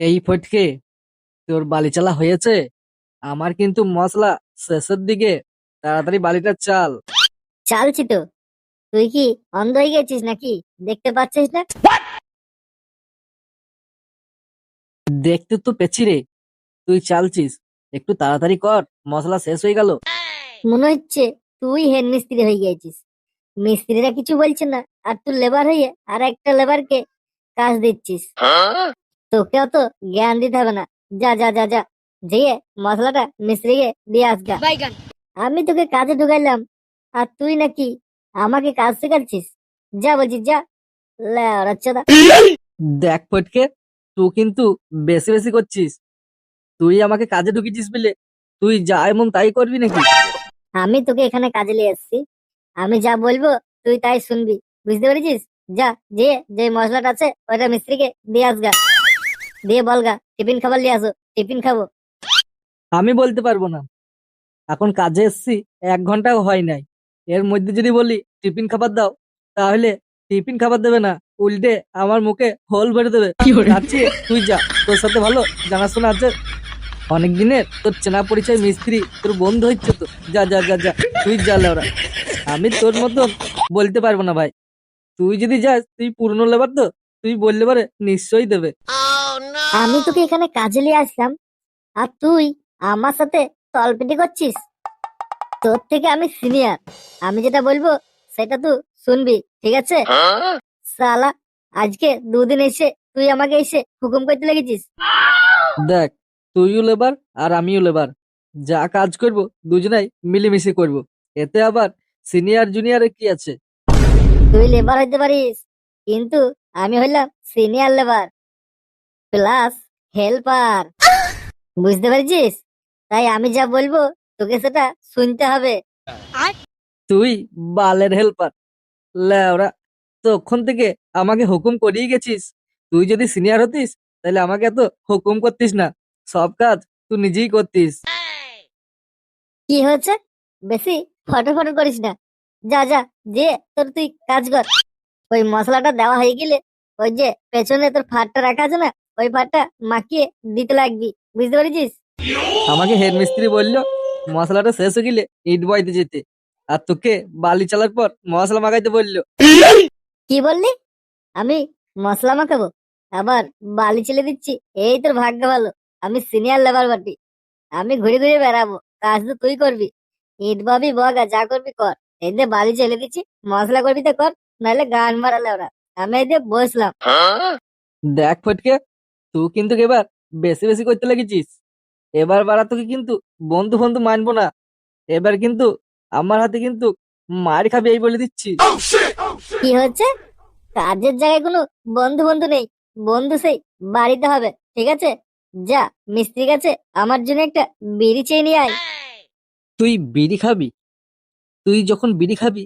এই ফটকে তোর বালি চালা হয়েছে? আমার কিন্তু মশলা শেষের দিকে। তাড়াতাড়ি বালিটা চাল। চালছি তো। তুই কি অন্ধ হয়ে গেছিস নাকি? দেখতে পাচ্ছিস না? দেখতে তো পেছি রে। তুই চালছিস। একটু তাড়াতাড়ি কর মশলা শেষ হয়ে গেল। মনে হচ্ছে তুই হেড মিস্ত্রি হয়ে গেছিস। মিস্ত্রিরা কিছু বলছে না আর তুই লেবার হয়ে আর একটা লেবারকে কাজ দিচ্ছিস। তোকে অত জ্ঞান দিতে হবে না। যা যা যা যা। যেয়ে মশলাটা মিস্ত্রিকে দিয়ে আসগা আমি তোকে কাজে ঢুকাইলাম আর তুই নাকি আমাকে কাজ শেখাচ্ছিস? যা বলছিস যা। দেখ ফটকে তুই কিন্তু বেশি বেশি করছিস। তুই আমাকে কাজে ঢুকিয়েছিস বলে তুই যা এমন তাই করবি নাকি? আমি তোকে এখানে কাজে নিয়ে এসেছি। আমি যা বলব তুই তাই শুনবি। বুঝতে পেরেছিস? যা যে যে মশলাটা আছে ওইটা মিস্ত্রিকে দিয়ে আসগা দিয়ে বলগা টিফিন খাবার নিয়ে আসো টিফিন খাব। আমি বলতে পারব না। এখন কাজে এসছি এক ঘন্টাও হয় নাই। এর মধ্যে যদি বলি টিফিন খাবার দাও তাহলে টিফিন খাবার দেবে না উল্টে আমার মুখে হোল ভরে দেবে। তার তুই যা তোর সাথে ভালো জানাশোনা আছে। অনেক দিনের তোর চেনা পরিচয় মিস্ত্রি তোর বন্ধু হচ্ছে তো। যা যা যা যা তুই যা লেওরা। আমি তোর মতন বলতে পারব না ভাই। তুই যদি যাস তুই পুরনো লেবার তো তুই বললে পারে নিশ্চয়ই দেবে। আমি তোকে এখানে কাজে নিয়ে আসলাম। আর তুই আমার সাথে তলপিটি করছিস? তোর থেকে আমি সিনিয়র আমি যেটা বলব সেটা তুই শুনবি ঠিক আছে? সালা আজকে দুদিন এসে তুই আমাকে এসে হুকুম করতে লেগেছিস। দেখ তুইও লেবার আর আমিও লেবার। যা কাজ করব দুজনাই মিলেমিশে করব। এতে আবার সিনিয়র জুনিয়রে কি আছে? তুই লেবার হইতে পারিস কিন্তু আমি হইলাম সিনিয়র লেবার। প্লাস হেল্পার বুঝতে পারছিস? তাই আমি যা বলব তোকে সেটা শুনতে হবে। তুই বালের হেল্পার লেওরা তখন থেকে আমাকে হুকুম করিয়ে গেছিস। তুই যদি সিনিয়র হতিস তাহলে আমাকে এত হুকুম করতিস না। সব কাজ তুই নিজেই করতিস। কি হয়েছে? বেশি ফটো ফটো করিস না। যা যা যে তোর তুই কাজ কর। ওই মশলাটা দেওয়া হয়ে গেলে ওই যে পেছনে তোর ফাটটা রাখা আছে না ওই ফাটটা মাখিয়ে দিতে লাগবি বুঝতে পেরেছিস? আমাকে হেড মিস্ত্রি বলল মশলাটা শেষ হয়ে গেলে ইট বইতে যেতে। আর তোকে বালি চালার পর মশলা মাখাইতে বলল। কি বললি? আমি মশলা মাখাবো? আবার বালি ছেলে দিচ্ছি এই তোর ভাগ্য ভালো। আমি সিনিয়র লেবার বাটি আমি ঘুরে ঘুরে বেড়াবো কাজ তো তুই করবি। ইট বাবি বগা যা করবি কর। এই দিয়ে বালি ছেলে দিচ্ছি মশলা করবি তো কর নাহলে গান মারালে ওরা। আমি এই দিয়ে বসলাম। দেখ ফটকে তুই কিন্তু এবার বেশি বেশি করতে লেগেছিস। এবার বাড়া তোকে কিন্তু বন্ধু বন্ধু মানবো না। এবার কিন্তু আমার হাতে কিন্তু মার খাবি এই বলে দিচ্ছি। কি হচ্ছে? কাজের জায়গায় কোনো বন্ধু বন্ধু নেই। বন্ধু সেই বাড়িতে হবে ঠিক আছে? যা মিস্ত্রি কাছে আমার জন্য একটা বিড়ি চেয়ে নিয়ে আয়। তুই বিড়ি খাবি? তুই যখন বিড়ি খাবি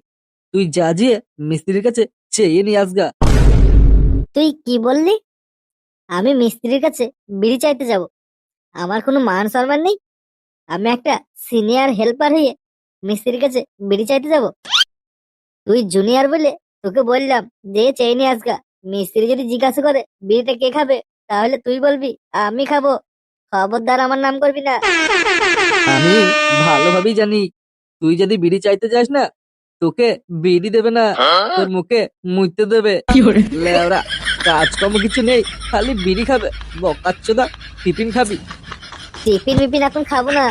তুই যা যেয়ে মিস্ত্রির কাছে চেয়ে নিয়ে আসগা। তুই কি বললি? আমি মিস্ত্রির কাছে বিড়ি চাইতে যাব। আমার কোনো মান সম্মান নেই। আমি একটা সিনিয়র হেল্পার হয়ে মিস্ত্রির কাছে বিড়ি চাইতে যাব। তুই জুনিয়র বলে তোকে বললাম যে চেয়ে নিয়ে আসগা মিস্ত্রি যদি জিজ্ঞাসা করে বিড়িটা কে খাবে তাহলে তুই বলবি আমি খাব। খবরদার আমার নাম করবি না। আমি ভালোভাবেই জানি। তুই যদি বিড়ি চাইতে যাস না তোকে বিড়ি দেবে না। তোর মুখে মুইতে দেবে। কি লেওরা কাজকর্ম কিছু নেই খালি বিড়ি খাবে বকাচ্চোদা টিফিন খাবি। টিফিন মিফিন এখন খাব না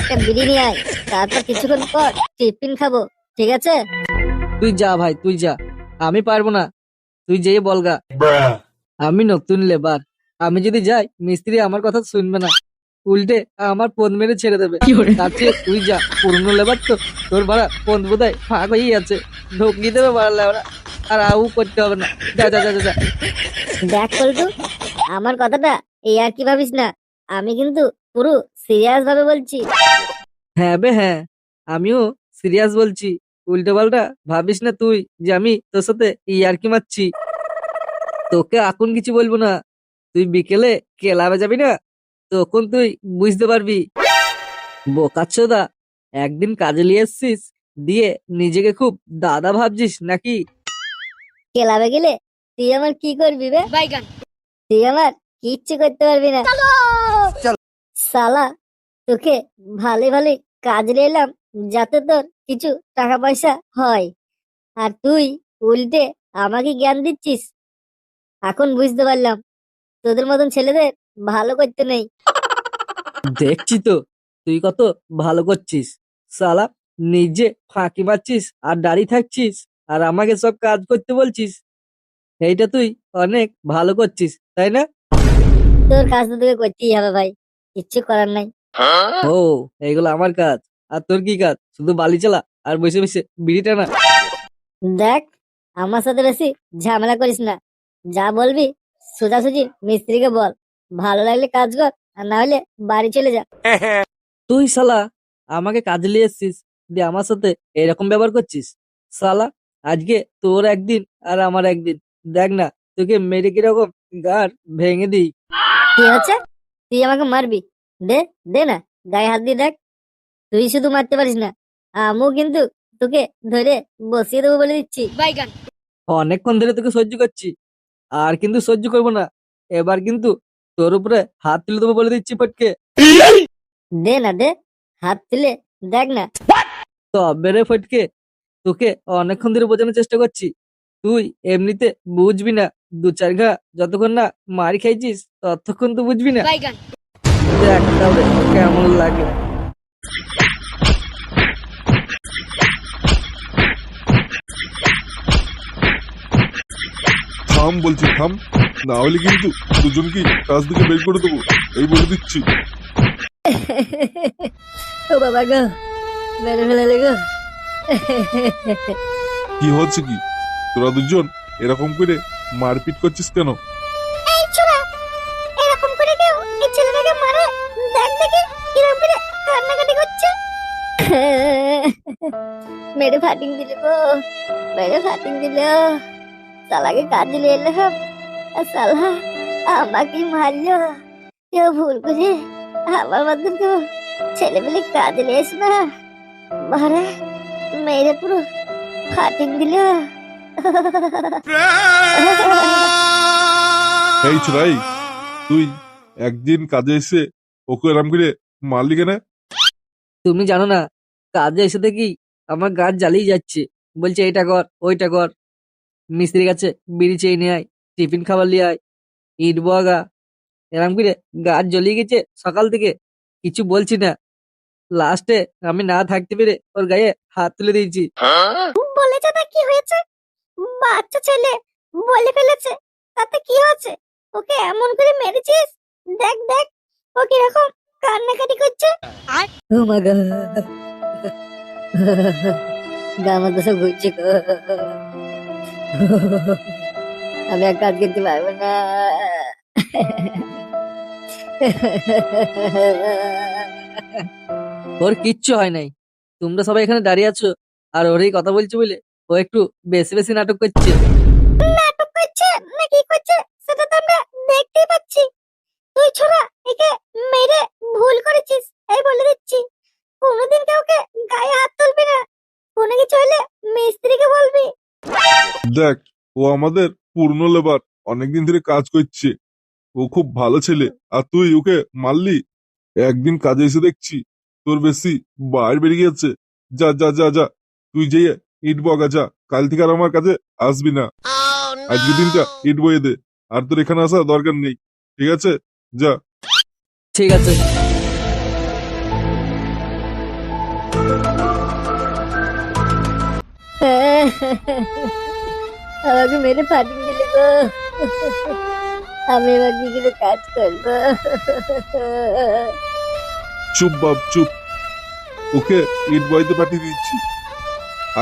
একটা বিড়ি নিয়ে আয় তারপর কিছুক্ষণ পর টিফিন খাব ঠিক আছে? তুই যা ভাই তুই যা আমি পারব না তুই যেয়ে বলগা আমি নতুন লেবার আমি যদি যাই মিস্ত্রি আমার কথা শুনবে না। উল্টে আমার পদ মেরে ছেড়ে দেবে। তার চেয়ে তুই যা পুরনো লেবার তো তোর ভাড়া পদ বোধহয় ফাঁক হয়েই আছে। ঢুকিয়ে দেবে ভাড়া লেবরা আর আউ করতে হবে না। যা যা যা যা, দেখ পল্টু আমার কথাটা এই আর কি ভাবিস না? আমি কিন্তু পুরো সিরিয়াস ভাবে বলছি। হ্যাঁ বে হ্যাঁ। আমিও সিরিয়াস বলছি। উল্টো পাল্টা ভাবিস না তুই যে আমি তোর সাথে ইয়ার্কি মারছি? তোকে এখন কিছু বলব না। তুই বিকেলে ক্লাবে যাবি না? তখন তুই বুঝতে পারবি। বোকাচ্ছদা একদিন কাজে নিয়ে এসছিস দিয়ে নিজেকে খুব দাদা ভাবছিস নাকি? ক্লাবে গেলে তুই আমার কি করবি বে? তুই আমার কিচ্ছু করতে পারবি না। সালা তোকে ভালো ভালো কাজে এলাম যাতে তোর কিছু টাকা পয়সা হয়। আর তুই উল্টে আমাকে জ্ঞান দিচ্ছিস। এখন বুঝতে পারলাম তোদের মতন ছেলেদের ভালো করতে নেই। দেখছি তো তুই কত ভালো করছিস। সালা নিজে ফাঁকি মারছিস আর দাঁড়িয়ে থাকছিস। আর আমাকে সব কাজ করতে বলছিস? এইটা তুই অনেক ভালো করছিস তাই না? তোর কাজ তো তোকে করতেই হবে ভাই কিচ্ছু করার নাই। ও এইগুলো আমার কাজ। আর তোর কি কাজ? শুধু বালি চালা আর বসে বসে বিড়ি টানা? দেখ আমার সাথে বেশি ঝামেলা করিস না। যা বলবি সোজাসুজি মিস্ত্রিকে বল। ভালো লাগলে কাজ কর আর না হলে বাড়ি চলে যা। তুই শালা আমাকে কাজে নিয়ে এসছিস দিয়ে আমার সাথে এরকম ব্যবহার করছিস? শালা আজকে তোর একদিন আর আমার একদিন। দেখ না তোকে মেরে কীরকম গার ভেঙে দিই। কি হচ্ছে তুই আমাকে মারবি? দে দে না গায়ে হাত দিয়ে দেখ। তুই শুধু মারতে পারিস না আমিও কিন্তু তোকে ধরে বসিয়ে দেবো বলে দিচ্ছি। অনেকক্ষণ ধরে তোকে সহ্য করছি আর কিন্তু সহ্য করব না। এবার কিন্তু তোর উপরে হাত তুলে দেবো বলে দিচ্ছি পটকে। দে না দে হাত তুলে দেখ না। তবে রে ফটকে তোকে অনেকক্ষণ ধরে বোঝানোর চেষ্টা করছি। তুই এমনিতে বুঝবি না। দু চার ঘা যতক্ষণ না মারি খাইছিস ততক্ষণ তো বুঝবি না। দেখ কেমন লাগে। থাম বলছি থাম। না হলে কিন্তু দুজনকে কাজ থেকে বের করে দেবো। এই বলে দিচ্ছি। ও বাবা গো মেরে ফেলালে গো। কি হচ্ছে কি? তোরা দুজন এরকম করে মারপিট করছিস কেন? এরকম করে কেউ এই ছেলেটাকে মারে? দেখ দেখি, কীরকম করে কান্নাকাটি করছে। মেরে ফাটিং দিল গো, মেরে ফাটিং দিল। সালাকে কাজে নিয়ে এলাম সালা আমাকে মারলো। কেউ ভুল করে আমার মধ্যে তো ছেলেমেলে কাজে নিয়ে এসে না। মারে। পুরো ফাটিং দিল এই ছোড়াই তুই একদিন কাজে এসে ওকে এরম করে মারলি কেন? তুমি জানো না কাজে এসে দেখি আমার গাছ জ্বালিয়ে যাচ্ছে। বলছে এটা কর ওইটা কর। মিস্ত্রির কাছে বিড়ি চেয়ে নিয়ে আয় টিফিন খাবার নিয়ে আয় ইট বগা এরম করে গাছ জ্বলিয়ে গেছে। সকাল থেকে কিছু বলছি না। লাস্টে আমি না থাকতে পেরে ওর গায়ে হাত তুলে দিয়েছি। বলেছে না কি হয়েছে? বাচ্চা ছেলে বলে ফেলেছে। তাতে কি হয়েছে ওকে এমন করে মেরেছিস? দেখ দেখ ও কীরকম কান্নাকাটি করছে। ও মা গো গামা তো সব ঘুরছে গো। আমি আর কাজ করতে পারব না। ওর কিচ্ছু হয় নাই। তোমরা সবাই এখানে দাঁড়িয়ে আছো। আর ওরই কথা বলছো বলে ও একটু বেশি বেশি নাটক করছে। নাটক করছে? না কি করছে? সেটা তো আমরা দেখতেই পাচ্ছি। তুই ছোড়া একে মেরে ভুল করেছিস এই বলে দিচ্ছি। কোনোদিন কাউকে গায়ে হাত তুলবি না। কোনো কিছু হলে মিস্ত্রিকে বলবি। দেখ ও আমাদের পূর্ণ লেবার অনেকদিন ধরে কাজ করছে। ও খুব ভালো ছেলে। আর তুই ওকে মারলি? একদিন কাজে এসে দেখছি তোর বেশি বাইর বেরিয়ে গেছে। যা যা যা যা। তুই যেয়ে ইট বগা যা কাল থেকে আর আমার কাছে আসবি না। আজকে দিনটা ইট বয়ে দে। আর তোর এখানে আসার দরকার নেই। ঠিক আছে? যা। ঠিক আছে। আমাকে মেরে ফাটিয়ে দিলে গো। আমি এবার করে কাজ করব। চুপ বাপ, চুপ। ওকে ইট বয়তে পাঠিয়ে দিচ্ছি।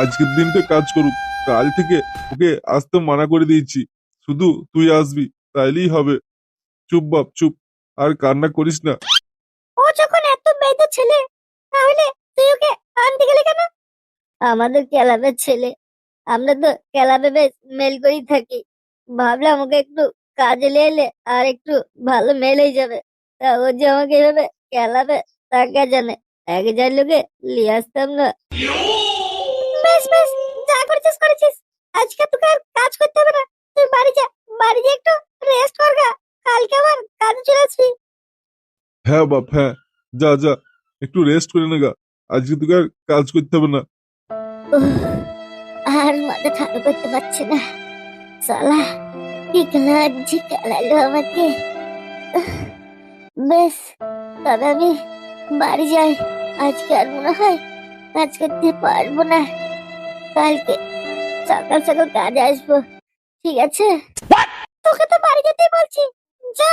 আজকের দিনটা কাজ করুক। কাল থেকে ওকে আসতে মানা করে দিয়েছি। শুধু তুই আসবি, তাইলেই হবে। চুপ বাপ, চুপ। আর কান্না করিস না। ও যখন এত বেদ ছেলে, তাহলে তুই ওকে আনতে গেলে কেন? আমাদের ক্লাবের ছেলে। আমরা তো ক্লাবে বেশ মেল করেই থাকি। ভাবলাম ওকে একটু কাজে নিয়ে এলে আর একটু ভালো মেল হয়ে যাবে। তা ও যে আমাকে এভাবে ক্লাবে তাকে জানে এক হাজার লোকে নিয়ে আসতাম না। বেশ বেশ যা করেছিস করেছিস। আজকে তোকে আর কাজ করতে হবে না। তুই বাড়ি যা বাড়ি গিয়ে একটু রেস্ট করগা কালকে আবার কাজে চলে আসবি। হ্যাঁ বাপ হ্যাঁ। যা যা একটু রেস্ট করে নেগা আজকে তোকে আর কাজ করতে হবে না। আর মাথা ঠান্ডা করতে পারছি না। সালা কি লাগছে কালালো আমাকে। বেশ তবে আমি বাড়ি যাই। আজকে আর মনে হয় আজকে দিতে পারব না। কালকে সকাল সকাল কাজে আসব। ঠিক আছে? তোকে তো বাড়ি যেতে বলছি। যা।